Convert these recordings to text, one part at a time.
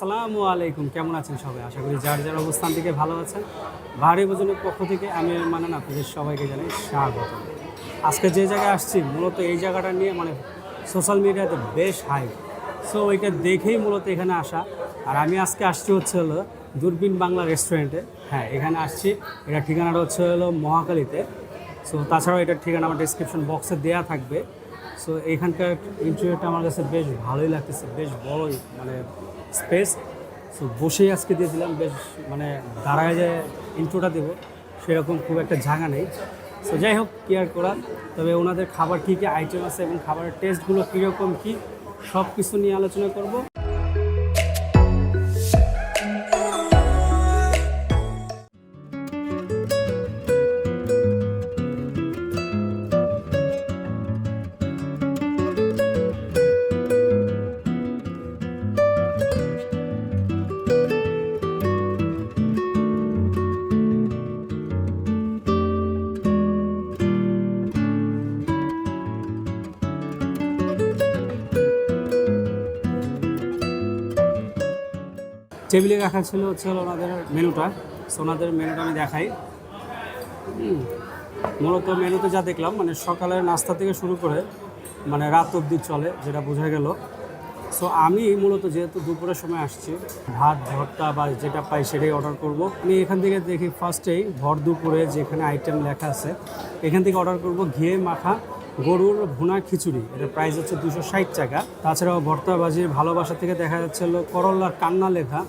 আসসালামু আলাইকুম। কেমন আছেন সবাই? আশা করি যার যার অবস্থান থেকে ভালো আছেন। ভারী ভোজনের পক্ষ থেকে আমি মানান আপনাদের সবাইকে জানাই স্বাগত। আজকে যে জায়গায় আসছি, মূলত এই জায়গাটা নিয়ে মানে সোশ্যাল মিডিয়াতে বেশ হাই সো ওইটা দেখেই মূলত এখানে আসা। আর আমি আজকে আসছি হচ্ছে হলো দূরবীন বাংলা রেস্টুরেন্টে হ্যাঁ এখানে আসছি। এটা ঠিকানাটা হচ্ছে হলো মহাকালীতে সো তাছাড়াও এটার ঠিকানা আমার ডিসক্রিপশন বক্সে দেওয়া থাকবে। সো এইখানকার ইন্টারভিউটা আমার কাছে বেশ ভালোই লাগতেছে, বেশ বড়ই মানে স্পেস সো বসেই আজকে দিয়ে দিলাম, বেশ মানে দাঁড়ায় যে ইন্ট্রোটা দেবো, সেরকম খুব একটা জায়গা নেই। সো যাই হোক কেয়ার করার? তবে ওনাদের খাবার কী কী আইটেম আছে এবং খাবারের টেস্টগুলো কীরকম কী সব কিছু নিয়ে আলোচনা করব। টেবিলে রাখা ছিল হচ্ছে ওনাদের মেনুটা। ওনাদের মেনুটা আমি দেখাই। মূলত মেনুতে যা দেখলাম মানে সকালের নাস্তা থেকে শুরু করে মানে রাত অবধি চলে, যেটা বোঝা গেল। সো আমি মূলত যেহেতু দুপুরের সময় আসছি, ভাত, ভর্তা বা যেটা পাই সেটাই অর্ডার করব। আমি এখান থেকে দেখি ফার্স্টেই ভর দুপুরে যেখানে আইটেম লেখা আছে, এখান থেকে অর্ডার করব ঘিয়ে মাখা গরুর ভুনা খিচুড়ি এটার প্রাইস হচ্ছে দুশো ষাট টাকা। তাছাড়াও ভর্তা ভাজির ভালোবাসা থেকে দেখা যাচ্ছে হলো করল্লার কান্না লেখা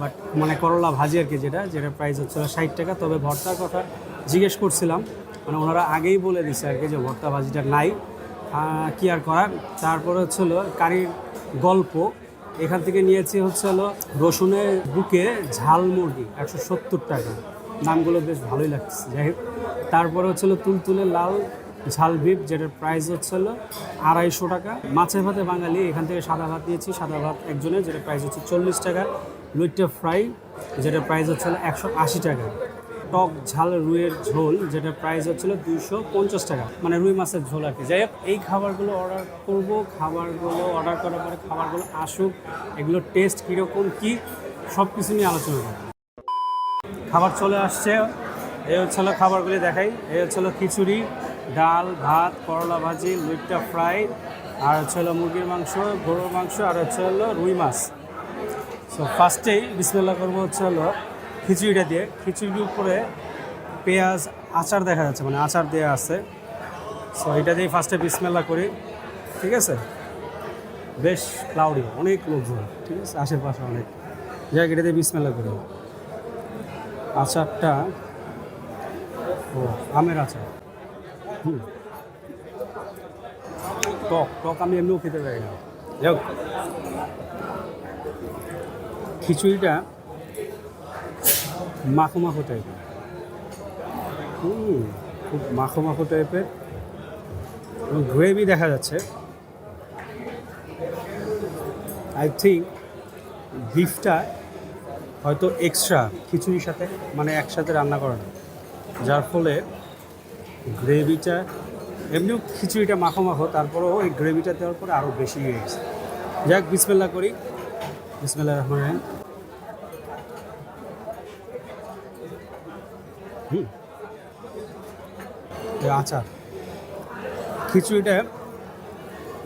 বাট মানে করলা ভাজি আর কি যেটা যেটার প্রাইস হচ্ছে ষাট টাকা। তবে ভর্তার কথা জিজ্ঞেস করছিলাম মানে ওনারা আগেই বলে দিছে আর কি যে ভর্তা ভাজিটা নাই কি আর করার? তারপরে হচ্ছে হলো কারির গল্প, এখান থেকে নিয়েছি হচ্ছে হলো রসুনের বুকে ঝাল মুরগি, একশো সত্তর টাকা। দামগুলো বেশ ভালোই লাগছে। যাই হোক, তারপরে হচ্ছে হলো তুলতুলে লাল ঝাল বিপ যেটার প্রাইস হচ্ছে হলো আড়াইশো টাকা। মাছের ভাতে বাঙালি, এখান থেকে সাদা ভাত দিয়েছি, সাদা ভাত একজনের, যেটার প্রাইস হচ্ছে চল্লিশ টাকা। লুইটটা ফ্রাই, যেটার প্রাইস হচ্ছে হলো একশো আশি টাকা। টক ঝাল রুইয়ের ঝোল যেটা প্রাইস হচ্ছিল দুইশো পঞ্চাশ টাকা। মানে রুই মাছের ঝোল আর কি। যাই হোক, এই খাবারগুলো অর্ডার করব, খাবারগুলো অর্ডার করার পরে খাবারগুলো আসুক এগুলো টেস্ট কীরকম, কী সব কিছু নিয়ে আলোচনা করব। খাবার চলে আসছে, এই হচ্ছে হলো খাবারগুলি দেখাই, এই হচ্ছে হলো খিচুড়ি ডাল, ভাত, করলা ভাজি লুইটটা ফ্রাই, আর হচ্ছে হলো মুরগির মাংস, গরুর মাংস, আর হচ্ছে হলো রুই মাছ। সো ফার্স্টেই বিসমিল্লা করব হচ্ছে হলো খিচুড়িটা দিয়ে। খিচুড়ির উপরে পেঁয়াজ, আচার দেখা যাচ্ছে মানে আচার দেওয়া আছে। সো এটা দিয়ে ফার্স্টে বিসমিল্লা করি, ঠিক আছে? বেশ ক্লাউডি অনেক লোকজন, ঠিক আছে? আশেপাশে অনেক। যাই এটা দিয়ে বিসমিল্লা করি। আচারটা, ও, আমের আচার। টক টক আমি এমনিও খেতে পারি না। যাই খিচুড়িটা মাখো মাখো টাইপের খুব মাখো মাখো টাইপের এবং গ্রেভি দেখা যাচ্ছে। আই থিঙ্ক বিফটা হয়তো এক্সট্রা খিচুড়ির সাথে মানে একসাথে রান্না করানো যার ফলে গ্রেভিটা, এমনিও খিচুড়িটা মাখো মাখো তারপরেও ওই গ্রেভিটা দেওয়ার পরে আরও বেশি হয়ে গেছে। যাক বিসমেল্লা করি। বিসমেল্লা রহমান। রহিম। হুম আচার। খিচুড়িটা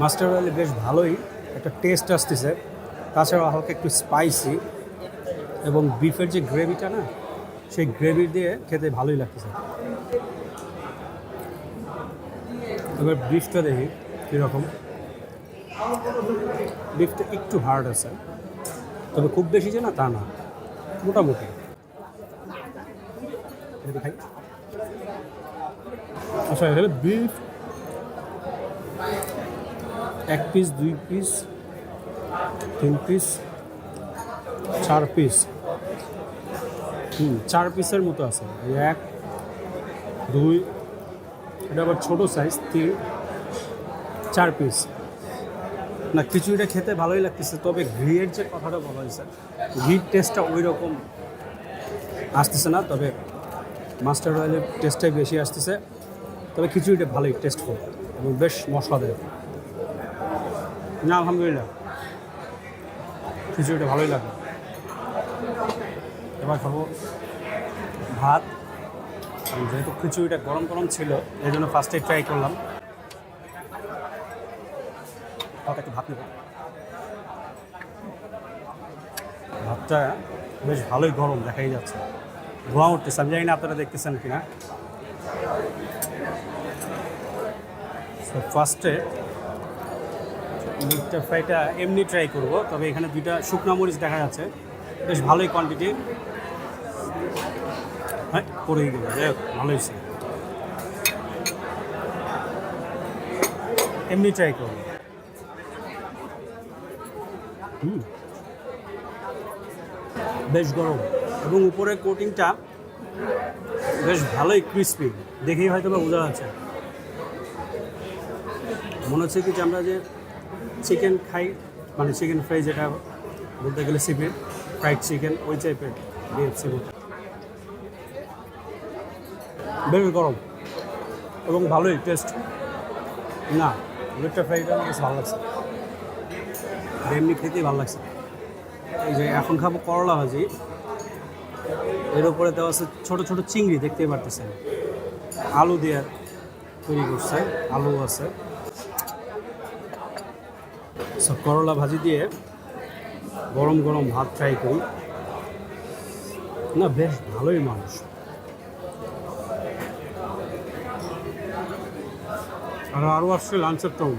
মাস্টার অয়েলে বেশ ভালোই একটা টেস্ট আসতেছে। তাছাড়াও হালকা একটু স্পাইসি এবং বিফের যে গ্রেভিটা না, সেই গ্রেভি দিয়ে খেতে ভালোই লাগতেছে। এবার বিফটা দেখি কীরকম। বিফটা একটু হার্ড আছে, তবে খুব বেশি যে না তা না, মোটামুটি। আচ্ছা এখানে বিফ এক পিস দুই পিস তিন পিস চার পিস হুম, চার পিসের মতো আছে। এক, দুই এটা আবার ছোটো সাইজ চার পিস না, খিচুড়িটা খেতে ভালোই লাগতেছে, তবে ঘিয়ের যে কথাটা বলা হয়েছে, ঘির টেস্টটা ওই রকম আসতেছে না, তবে মাস্টার অয়েলের টেস্টটাই বেশি আসতেছে। তবে খিচুড়িটা ভালোই টেস্ট টেস্টফুল এবং বেশ মশলা মশলাদায়ক। না, আলহামদুলিল্লাহ। খিচুড়িটা ভালোই লাগল। এবার খাব ভাত। যেহেতু খিচুড়িটা গরম গরম ছিল, এই জন্য ফার্স্টে ট্রাই করলাম। একটু ভাত নেব। ভাতটা বেশ ভালোই গরম দেখাই যাচ্ছে। ধোঁয়া উঠতেছে, আমি জানি না আপনারা দেখতেছেন কিনা। ফার্স্টে মিক্সচার ফ্রাইটা এমনি ট্রাই করব, তবে এখানে দুইটা শুকনো মরিচ দেখা যাচ্ছে। বেশ ভালোই কোয়ান্টিটি হ্যাঁ করেই দেবো যাই হোক এমনি হুম বেশ গরম। এবং উপরের কোটিংটা বেশ ভালোই ক্রিস্পি। দেখেই হয়তো বা বোঝা যাচ্ছে। মনে হচ্ছে কি যে আমরা যে চিকেন খাই মানে চিকেন ফ্রাই যেটা বলতে গেলে সিপি, ফ্রাইড চিকেন, ওই টাইপের দিয়েছি বেশ গরম। এবং ভালোই টেস্ট না লেটটা ফ্রাইটা আমার ভালো লাগছে। এমনি খেতেই ভালো লাগছে। এই যে এখন খাব করলা ভাজি। এর উপরে দেওয়া আছে ছোটো ছোটো চিংড়ি, দেখতেই পারতেছেন। আলু দিয়ে তৈরি করছে, আলু আছে। সব করলা ভাজি দিয়ে গরম গরম ভাত ট্রাই করি। না, বেশ ভালোই মানুষ আর আরও আসছে লাঞ্চের টাউন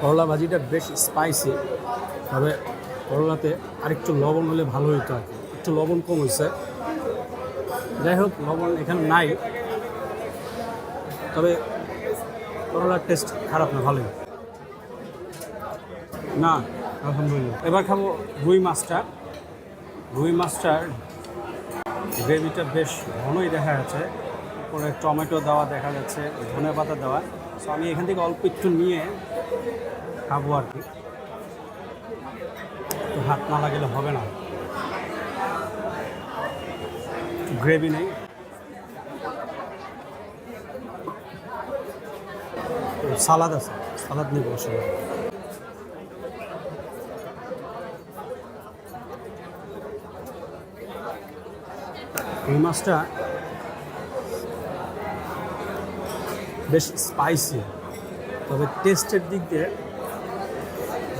করলা ভাজিটা বেশ স্পাইসি তবে করলাতে আরেকটু লবণ হলে ভালো হইতো আর একটু লবণ কম হয়েছে যাই হোক, লবণ এখানে নাই। তবে করলার টেস্ট খারাপ না, ভালোই। না, আলহামদুলিল্লাহ। এবার খাব রুই মাছটা। রুই মাছটার গ্রেভিটা বেশ ঘনই দেখা যাচ্ছে। উপরে টমেটো দেওয়া দেখা যাচ্ছে, ধনে পাতা দেওয়া। সো আমি এখান থেকে অল্প একটু নিয়ে খাব আর কি। হাত না লাগলে হবে না। গ্রেভি নেই। সালাদ আছে, সালাদ নিয়ে বসে এই মাছটা বেশ স্পাইসি তবে টেস্টের দিক দিয়ে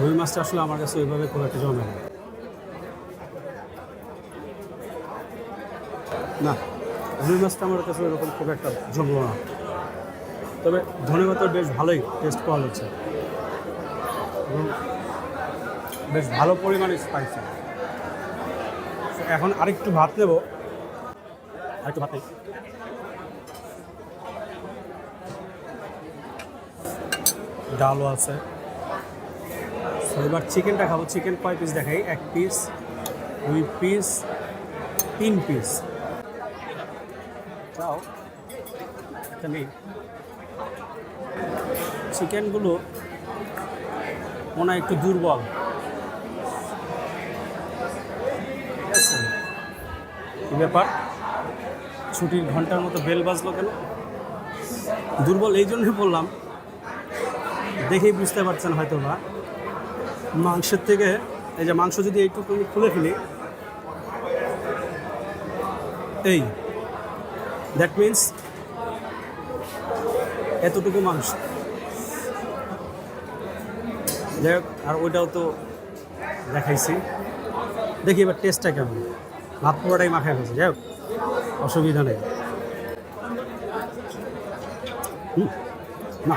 রুই মাছটা আসলে আমার কাছে ওইভাবে খুব একটা জমে না। না, রুই মাছটা আমার কাছে ওইরকম খুব একটা জমলো না। তবে ধনে পাতার বেশ ভালোই টেস্ট পাওয়া যাচ্ছে। এবং বেশ ভালো পরিমাণে স্পাইসি এখন আরেকটু ভাত নেব। আরেকটু ভাত নেই। ডালও আছে। এবার চিকেনটা খাব। চিকেন কয় পিস দেখাই এক পিস দুই পিস তিন পিস চাও চিকেনগুলো মনে হয় একটু দুর্বল। কি ব্যাপার? ছুটির ঘণ্টার মতো বেল বাজলো কেন? দুর্বল, এই জন্যই বললাম। দেখেই বুঝতে পারছেন হয়তো বা মাংসের থেকে এই যে মাংস যদি এইটুকু খুলে ফেলি। এই দ্যাট মিন্স এতটুকু মাংস। যাই হোক, আর ওইটাও তো দেখাইছি। দেখি এবার টেস্টটা কেমন। ভাত পুরোটাই মাখায় গেছে যাই হোক, অসুবিধা নেই। না।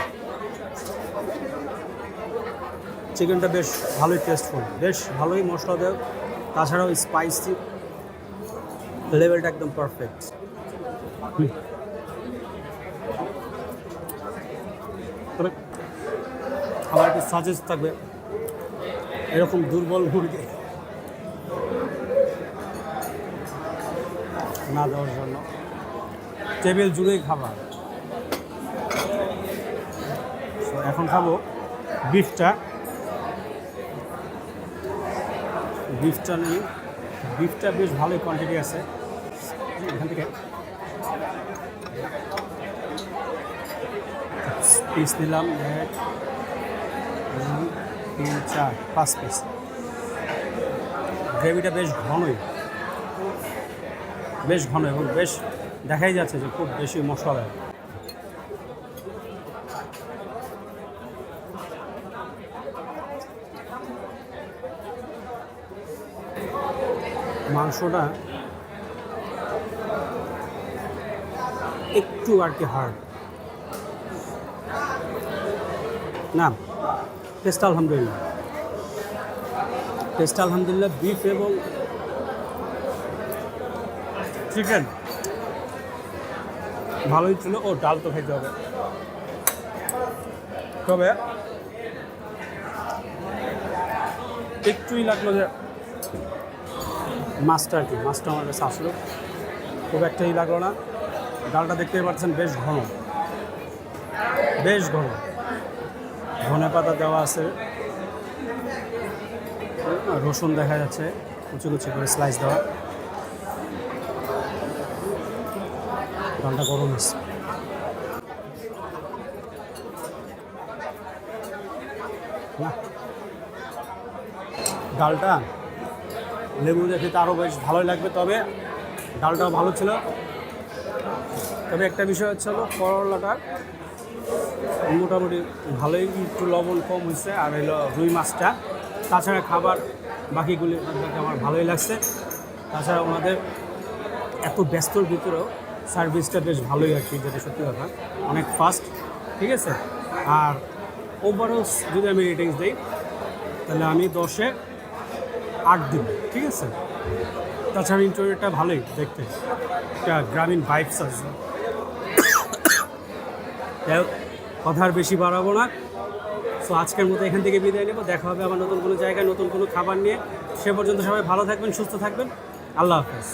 চিকেনটা বেশ ভালোই টেস্টফুল বেশ ভালোই মশলা দেয় তাছাড়াও স্পাইসি লেভেলটা একদম পারফেক্ট তবে আমার একটা সাজেস্ট থাকবে, এরকম দুর্বল মুরগি না দেওয়ার জন্য। টেবিল জুড়েই খাবার। এখন খাব বিফটা বিফটা নিয়ে বিফটা বেশ ভালোই কোয়ান্টিটি আছে। এখান থেকে পিস নিলাম এক, দুই, তিন চার পাঁচ পিস গ্রেভিটা বেশ ঘনই। বেশ ঘন এবং বেশ দেখাই যাচ্ছে যে খুব বেশি মশলা। মাংসটা একটু আর কি হার্ড না টেস্ট আলহামদুলিল্লাহ। টেস্ট আলহামদুলিল্লাহ বিফ এবং চিকেন ভালোই ছিল। ও, ডাল তো খেতে হবে। তবে একটুই লাগল যে মাছটা আর কি? মাছটা আমার কাছে আসলো খুব একটাই লাগল না। ডালটা দেখতেই পাচ্ছেন, বেশ ঘন। বেশ ঘন। ধনে পাতা দেওয়া আছে। রসুন দেখা যাচ্ছে, কুচি কুচি করে স্লাইস দেওয়া। ডালটা গরম আছে ডালটা লেবু দিয়ে খেতে আরও বেশ ভালোই লাগবে। তবে ডালটাও ভালো ছিল। তবে একটা বিষয় হচ্ছে হলো করলাটা মোটামুটি ভালোই একটু লবণ কম হয়েছে, আর হলো রুই মাছটা। তাছাড়া খাবার বাকিগুলি আমার ভালোই লাগছে। তাছাড়া ওনাদের এত ব্যস্তর ভিতরেও সার্ভিসটা বেশ ভালোই আর কি, যেটা সত্যি কথা। অনেক ফাস্ট ঠিক আছে? আর ওভারঅল যদি আমি রেটিংস দিই, তাহলে আমি দশে আট দিন ঠিক আছে? তাছাড়া ইন্টারভিউটা ভালোই দেখতে। একটা গ্রামীণ ভাইবস আছে। যাই হোক, কথা আর বেশি বাড়াবো না। সো আজকের মতো এখান থেকে বিদায় নেব। দেখা হবে আবার নতুন কোনো জায়গায় নতুন কোনো খাবার নিয়ে। সে পর্যন্ত সবাই ভালো থাকবেন সুস্থ থাকবেন। আল্লাহ হাফেজ।